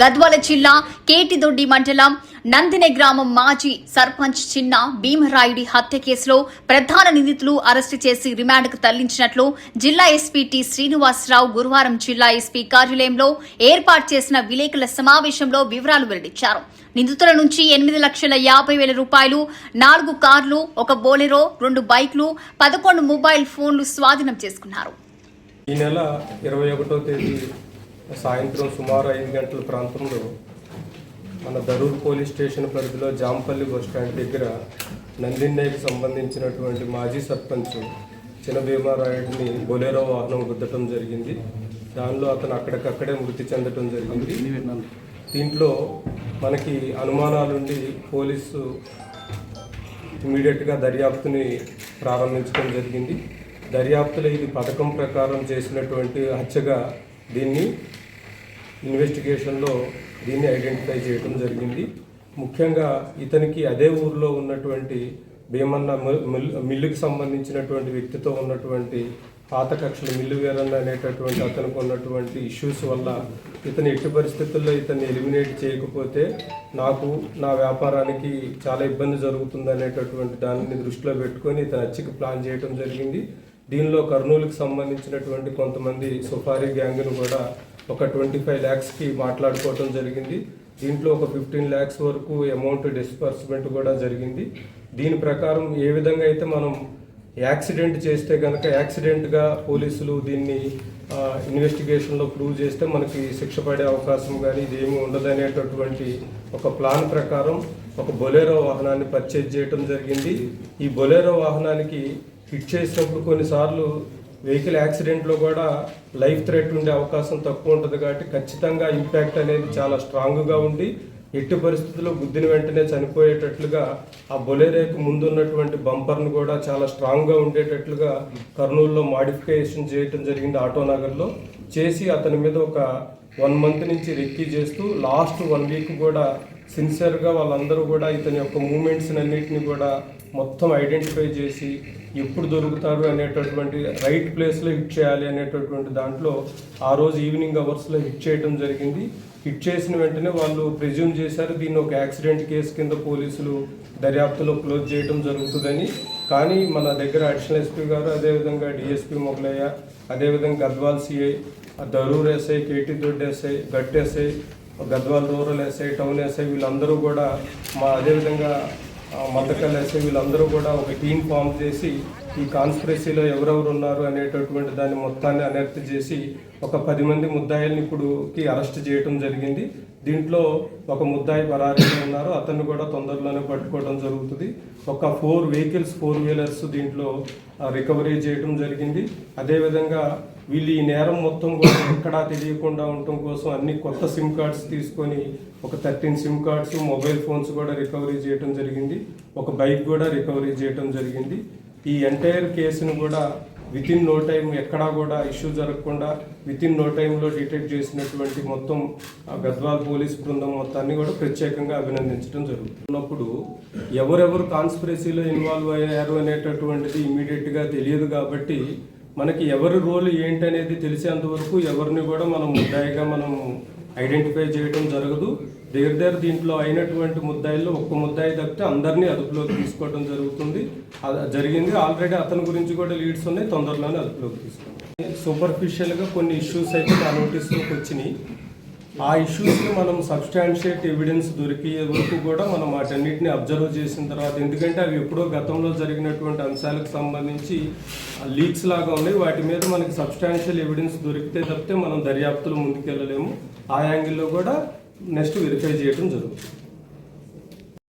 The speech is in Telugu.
గద్వాల జిల్లా కేటిదొడ్డి మండలం నందిని గ్రామం మాజీ సర్పంచ్ చిన్న భీమరాయుడి హత్య కేసులో ప్రధాన నిందితులు అరెస్టు చేసి రిమాండ్కు తరలించినట్లు జిల్లా ఎస్పీ టి శ్రీనివాసరావు గురువారం జిల్లా ఎస్పీ కార్యాలయంలో ఏర్పాటు చేసిన విలేకరుల సమావేశంలో వివరాలు వెల్లడించారు. నిందితుల నుంచి ఎనిమిది లక్షల యాభై వేల రూపాయలు నాలుగు కార్లు ఒక బోలెరో రెండు బైక్లు పదకొండు మొబైల్ ఫోన్లు స్వాధీనం చేసుకున్నారు. ఈ నెల ఇరవై ఒకటో తేదీ సాయంత్రం సుమారు ఐదు గంటల ప్రాంతంలో మన దరూర్ పోలీస్ స్టేషన్ పరిధిలో జాంపల్లి బస్ స్టాండ్ దగ్గర నందిన్నయ్యకి సంబంధించినటువంటి మాజీ సర్పంచ్ చిన్న భీమారాయుడిని బొలేరో వాహనం గుద్దటం జరిగింది. దానిలో అతను అక్కడికక్కడే మృతి చెందటం జరిగింది. దీంట్లో మనకి అనుమానాలుండి పోలీసు ఇమీడియట్గా దర్యాప్తుని ప్రారంభించడం జరిగింది. దర్యాప్తులో ఇది పథకం ప్రకారం చేసినటువంటి హత్యగా దీన్ని ఇన్వెస్టిగేషన్లో దీన్ని ఐడెంటిఫై చేయడం జరిగింది. ముఖ్యంగా ఇతనికి అదే ఊరిలో ఉన్నటువంటి భీమన్న మిల్- మిల్లుకి సంబంధించినటువంటి వ్యక్తితో ఉన్నటువంటి పాత కక్షలు మిల్లు వేరన్న అనేటటువంటి అతనికి ఉన్నటువంటి ఇష్యూస్ వల్ల ఇతను ఎట్టి పరిస్థితుల్లో ఇతన్ని ఎలిమినేట్ చేయకపోతే నాకు నా వ్యాపారానికి చాలా ఇబ్బంది జరుగుతుంది అనేటటువంటి దానిని దృష్టిలో పెట్టుకొని ఇతను హత్యకి ప్లాన్ చేయడం జరిగింది. దీనిలో కర్నూలుకి సంబంధించినటువంటి కొంతమంది సుఫారీ గ్యాంగ్ను కూడా ఒక ట్వంటీ ఫైవ్ ల్యాక్స్కి మాట్లాడుకోవడం జరిగింది. దీంట్లో ఒక ఫిఫ్టీన్ ల్యాక్స్ వరకు అమౌంట్ డిస్పర్స్మెంట్ కూడా జరిగింది. దీని ప్రకారం ఏ విధంగా అయితే మనం యాక్సిడెంట్ చేస్తే కనుక యాక్సిడెంట్గా పోలీసులు దీన్ని ఇన్వెస్టిగేషన్లో ప్రూవ్ చేస్తే మనకి శిక్ష పడే అవకాశం కానీ ఇదేమీ ఉండదనేటటువంటి ఒక ప్లాన్ ప్రకారం ఒక బొలేరో వాహనాన్ని పర్చేజ్ చేయడం జరిగింది. ఈ బొలేరో వాహనానికి హిట్ చేసినప్పుడు కొన్నిసార్లు వెహికల్ యాక్సిడెంట్లో కూడా లైఫ్ థ్రెట్ ఉండే అవకాశం తక్కువ ఉంటుంది కాబట్టి ఖచ్చితంగా ఇంపాక్ట్ అనేది చాలా స్ట్రాంగ్గా ఉండి ఎట్టి పరిస్థితుల్లో గుద్దిన వెంటనే చనిపోయేటట్లుగా ఆ బొలేరేకు ముందున్నటువంటి బంపర్ను కూడా చాలా స్ట్రాంగ్గా ఉండేటట్లుగా కర్నూలులో మాడిఫికేషన్ చేయటం జరిగింది ఆటోనగర్లో చేసి అతని మీద ఒక వన్ మంత్ నుంచి రెక్కీ చేస్తూ లాస్ట్ వన్ వీక్ కూడా సిన్సియర్గా వాళ్ళందరూ కూడా ఇతని యొక్క మూమెంట్స్ అన్నింటినీ కూడా మొత్తం ఐడెంటిఫై చేసి ఎప్పుడు దొరుకుతారు అనేటటువంటి రైట్ ప్లేస్లో హిట్ చేయాలి అనేటటువంటి దాంట్లో ఆ రోజు ఈవినింగ్ అవర్స్లో హిట్ చేయడం జరిగింది. హిట్ చేసిన వెంటనే వాళ్ళు ప్రిజ్యూమ్ చేశారు దీన్ని ఒక యాక్సిడెంట్ కేసు కింద పోలీసులు దర్యాప్తులో క్లోజ్ చేయడం జరుగుతుందని. కానీ మన దగ్గర అడిషనల్ ఎస్పీ గారు అదేవిధంగా డిఎస్పీ మొగలయ్య అదేవిధంగా Gadwal CI Darur SI KT Doddi SI Ghattu SI Gadwal rural SI town SI వీళ్ళందరూ కూడా మా అదేవిధంగా మద్దకల్ ఎస్ఐ వీళ్ళందరూ కూడా ఒక టీం ఫామ్ చేసి ఈ కాన్స్పిరసీలో ఎవరెవరు ఉన్నారు అనేటటువంటి దాన్ని మొత్తాన్ని అనర్త్ చేసి ఒక పది మంది ముద్దాయిల్ని ఇప్పుడుకి అరెస్ట్ చేయడం జరిగింది. దీంట్లో ఒక ముద్దాయి పరారీలో ఉన్నారు. అతన్ని కూడా తొందరలోనే పట్టుకోవడం జరుగుతుంది. ఒక ఫోర్ వెహికల్స్ ఫోర్ వీలర్స్ దీంట్లో రికవరీ చేయడం జరిగింది. అదేవిధంగా వీళ్ళు ఈ నేరం మొత్తం కూడా ఎక్కడా తెలియకుండా ఉండటం కోసం అన్ని కొత్త సిమ్ కార్డ్స్ తీసుకొని ఒక thirteen sim cards mobile phones కూడా రికవరీ చేయడం జరిగింది. ఒక బైక్ కూడా రికవరీ చేయడం జరిగింది. ఈ ఎంటైర్ కేసును కూడా విత్ ఇన్ నో టైం ఎక్కడా కూడా ఇష్యూ జరగకుండా విత్ ఇన్ నో టైంలో డిటెక్ట్ చేసినటువంటి మొత్తం గద్వాల్ పోలీస్ బృందం మొత్తాన్ని కూడా ప్రత్యేకంగా అభినందించడం జరుగుతున్నప్పుడు ఎవరెవరు కాన్స్పిరసీలో ఇన్వాల్వ్ అయ్యారు అనేటటువంటిది ఇమీడియట్గా తెలియదు కాబట్టి మనకి ఎవరి రోల్ ఏంటనేది తెలిసేంత వరకు ఎవరిని కూడా మనం ముద్దాయిగా మనం ఐడెంటిఫై చేయడం జరగదు. దగ్గర దగ్గర దీంట్లో అయినటువంటి ముద్దాయిల్లో ఒక్క ముద్దాయి తప్పితే అందరినీ అదుపులోకి తీసుకోవడం జరుగుతుంది. జరిగింది. ఆల్రెడీ అతని గురించి కూడా లీడ్స్ ఉన్నాయి. తొందరలోనే అదుపులోకి తీసుకుంటాం సూపర్ఫిషియల్గా కొన్ని ఇష్యూస్ అయితే నా నోటీస్లోకి వచ్చినాయి. ఆ ఇష్యూస్ని మనం సబ్స్టాన్షియేట్ ఎవిడెన్స్ దొరికే వరకు కూడా మనం వాటన్నిటిని అబ్జర్వ్ చేసిన తర్వాత ఎందుకంటే అవి ఎప్పుడో గతంలో జరిగినటువంటి అంశాలకు సంబంధించి లీక్స్ లాగా ఉన్నాయి. వాటి మీద మనకి సబ్స్టాన్షియల్ ఎవిడెన్స్ దొరికితే తప్పితే మనం దర్యాప్తులు ముందుకెళ్ళలేము. ఆ యాంగిల్లో కూడా నెక్స్ట్ వెరిఫై చేయడం జరుగుతుంది.